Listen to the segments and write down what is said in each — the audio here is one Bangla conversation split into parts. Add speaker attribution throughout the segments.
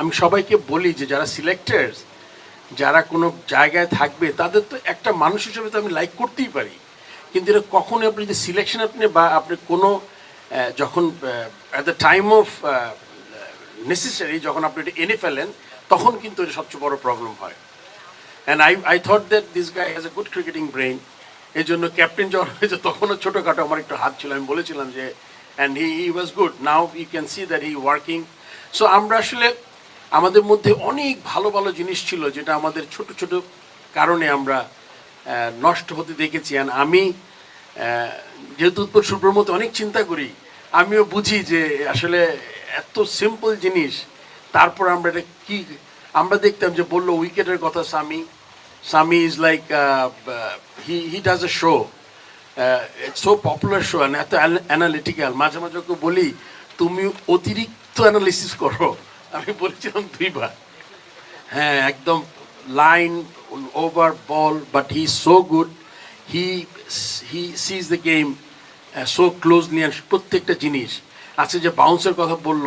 Speaker 1: আমি সবাইকে বলি যে যারা সিলেক্টার্স যারা কোনো জায়গায় থাকবে, তাদের তো একটা মানুষ হিসেবে তো আমি লাইক করতেই পারি। কিন্তু এটা কখনো আপনি যে সিলেকশন আপনি বা আপনি কোনো যখন at the time of necessary যখন আপনি এটা এনে ফেলেন, তখন কিন্তু এটা সবচেয়ে বড় প্রবলেম হয়। And I I thought that this guy has a good cricketing brain এই জন্য ক্যাপ্টেন যখন হয়েছে তখনও ছোটোখাটো আমার একটু হাত ছিল। আমি বলেছিলাম যে and he he was good now you can see that he working so আমরা আসলে আমাদের মধ্যে অনেক ভালো ভালো জিনিস ছিল যেটা আমাদের ছোট ছোট কারণে আমরা নষ্ট হতে দেখেছি। অ্যান্ড আমি যেহেতু উত্তর সুব্রর মতো অনেক চিন্তা করি, আমিও বুঝি যে আসলে এত সিম্পল জিনিস, তারপর আমরা এটা কি, আমরা দেখতাম যে বলল উইকেটের কথা Sami Sami is like he he does a show so popular show এত অ্যানালিটিক্যাল মাঝে মাঝে ওকে বলি, তুমি অতিরিক্ত অ্যানালিসিস করো। আমি বলেছিলাম দুইবার। হ্যাঁ একদম line over ball but he so good he he sees the game so closely প্রত্যেকটা জিনিস আচ্ছা যে বাউন্সের কথা বলল।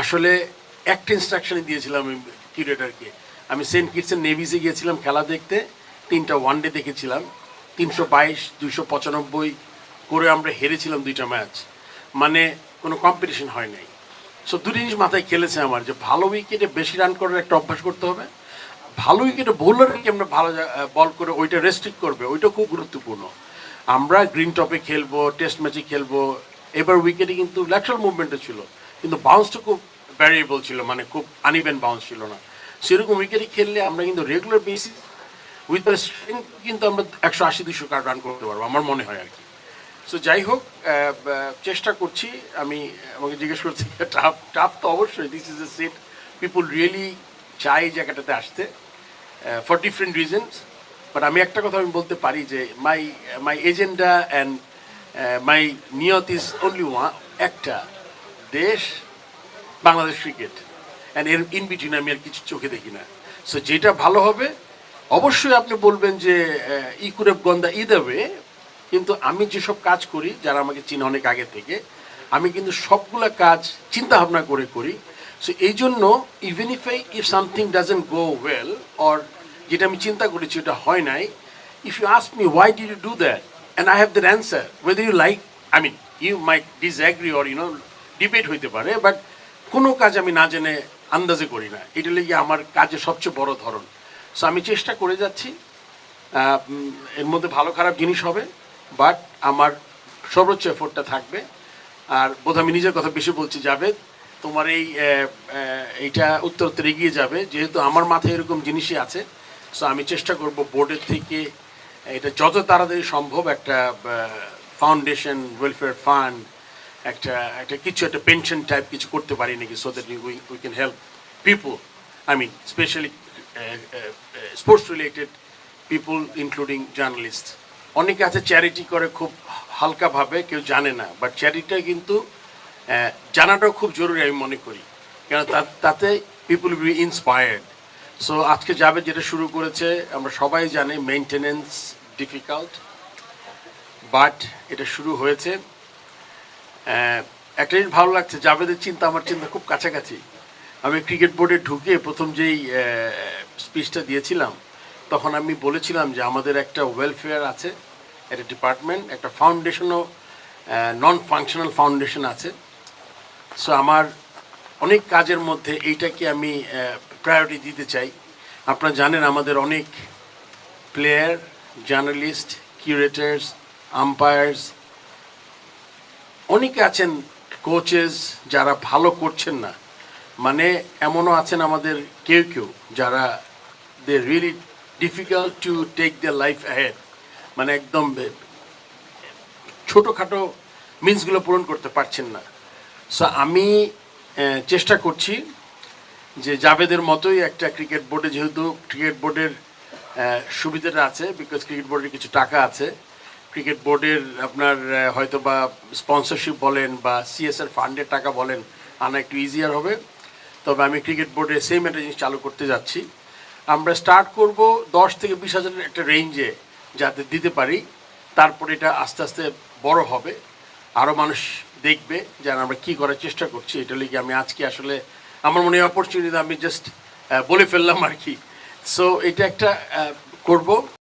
Speaker 1: আসলে একটা ইনস্ট্রাকশনই দিয়েছিলাম আমি কিউরেটারকে আমি সেন্ট কিটসের নেভিসে গিয়েছিলাম খেলা দেখতে, তিনটা ওয়ানডে দেখেছিলাম। তিনশো বাইশ, দুইশো পঁচানব্বই করে আমরা হেরেছিলাম দুইটা ম্যাচ মানে কোনো কম্পিটিশন হয় নাই। সো দুটো জিনিস মাথায় খেলেছে আমার, যে ভালো উইকেটে বেশি রান করার একটা অভ্যাস করতে হবে। ভালো উইকেটে বোলারকে কেমন ভালো বল করে ওইটা রেস্ট্রিক্ট করবে, ওইটা খুব গুরুত্বপূর্ণ। আমরা গ্রিন টপে খেলব টেস্ট ম্যাচে খেলব, এবার উইকেটে কিন্তু ল্যাটারাল মুভমেন্টও ছিল, কিন্তু বাউন্সটা খুব ভ্যারিয়েবল ছিল মানে খুব আনইভেন বাউন্স ছিল না। সেরকম উইকেটে খেললে আমরা কিন্তু regular basis with the strength কিন্তু আমরা একশো আশি দুশো রান করতে পারব, আমার মনে হয় আর কি। সো যাই হোক চেষ্টা করছি। আমি আমাকে জিজ্ঞেস করছি টাফ টাফ তো অবশ্যই। This is a set people really চাই জায়গাটাতে আসতে ফর ডিফারেন্ট রিজনস বাট আমি একটা কথা আমি বলতে পারি যে মাই মাই এজেন্ডা অ্যান্ড মাই নিয়ত ইজ অনলি ওয়ান একটা, দেশ, বাংলাদেশ ক্রিকেট অ্যান্ড এর ইন বিটুইন আমি আর কিছু চোখে দেখি না। সো যেটা ভালো হবে, অবশ্যই আপনি বলবেন যে he could have gone the either way কিন্তু আমি যেসব কাজ করি, যারা আমাকে চিনে অনেক আগে থেকে, আমি কিন্তু সবগুলা কাজ চিন্তা ভাবনা করে করি। সো এই জন্য even if I if something doesn't go well or যেটা আমি চিন্তা করেছি ওটা হয় নাই if you ask me why did you do that and I have that answer whether you like I mean you may disagree or you know debate হইতে পারে বাট কোনো কাজ আমি না জেনে আন্দাজে করি না। এটা লেগে আমার কাজের সবচেয়ে বড় ধরন। সো আমি চেষ্টা করে যাচ্ছি এর মধ্যে ভালো খারাপ জিনিস হবে। বাট আমার সর্বোচ্চ এফোর্টটা থাকবে। আর বোধ আমি নিজের কথা বেশি বলছি যাবে তোমার এই এইটা উত্তর উত্তর এগিয়ে যাবে। যেহেতু আমার মাথায় এরকম জিনিসই আছে সো আমি চেষ্টা করব বোর্ডের থেকে এটা যত তাড়াতাড়ি সম্ভব একটা ফাউন্ডেশন ওয়েলফেয়ার ফান্ড একটা একটা কিছু, একটা পেনশন টাইপ কিছু করতে পারি নাকি so that we we can help people I mean specially sports related people including journalist অনেকে আছে চ্যারিটি করে খুব হালকাভাবে, কেউ জানে না। বাট চ্যারিটিটা কিন্তু জানাটাও খুব জরুরি আমি মনে করি। কেন তাতে পিপুল বি ইন্সপায়ার্ড সো আজকে যাবে যেটা শুরু করেছে, আমরা সবাই জানি মেনটেনেন্স ডিফিকাল্ট বাট এটা শুরু হয়েছে। একটা জিনিস ভালো লাগছে জাভেদের চিন্তা, আমার চিন্তা খুব কাছাকাছি। আমি ক্রিকেট বোর্ডে ঢুকে প্রথম যেই স্পিচটা দিয়েছিলাম তখন আমি বলেছিলাম যে আমাদের একটা ওয়েলফেয়ার আছে, একটা ডিপার্টমেন্ট একটা ফাউন্ডেশনও নন ফাংশনাল ফাউন্ডেশন আছে। সো আমার অনেক কাজের মধ্যে এইটাকে আমি প্রায়োরিটি দিতে চাই। আপনারা জানেন আমাদের অনেক প্লেয়ার জার্নালিস্ট কিউরেটার্স আম্পায়ার্স অনেকে আছেন কোচেস যারা ভালো করছেন না। মানে এমনও আছেন আমাদের কেউ কেউ যারা they really difficult to take the life ahead মানে একদম ছোটোখাটো মিন্সগুলো পূরণ করতে পারছেন না। সো আমি চেষ্টা করছি যে জাভেদের মতোই একটা ক্রিকেট বোর্ডে যেহেতু ক্রিকেট বোর্ডের সুবিধাটা আছে বিকজ ক্রিকেট বোর্ডের কিছু টাকা আছে। ক্রিকেট বোর্ডের আপনার হয়তো বা স্পন্সরশিপ বলেন বা সিএসআর ফান্ডের টাকা বলেন, আনা একটু ইজিয়ার হবে। তবে আমি ক্রিকেট বোর্ডে সেম একটা জিনিস চালু করতে যাচ্ছি। আমরা স্টার্ট করব দশ থেকে বিশ হাজারের একটা রেঞ্জে যাতে দিতে পারি। তারপর এটা আস্তে আস্তে বড় হবে। আরও মানুষ দেখবে যেন আমরা কি করার চেষ্টা করছি। এটা লিগে আমি আজকে আসলে আমার মনে হয় অপরচুনিটি আমি জাস্ট বলে ফেললাম আর কি। সো এটা একটা করব।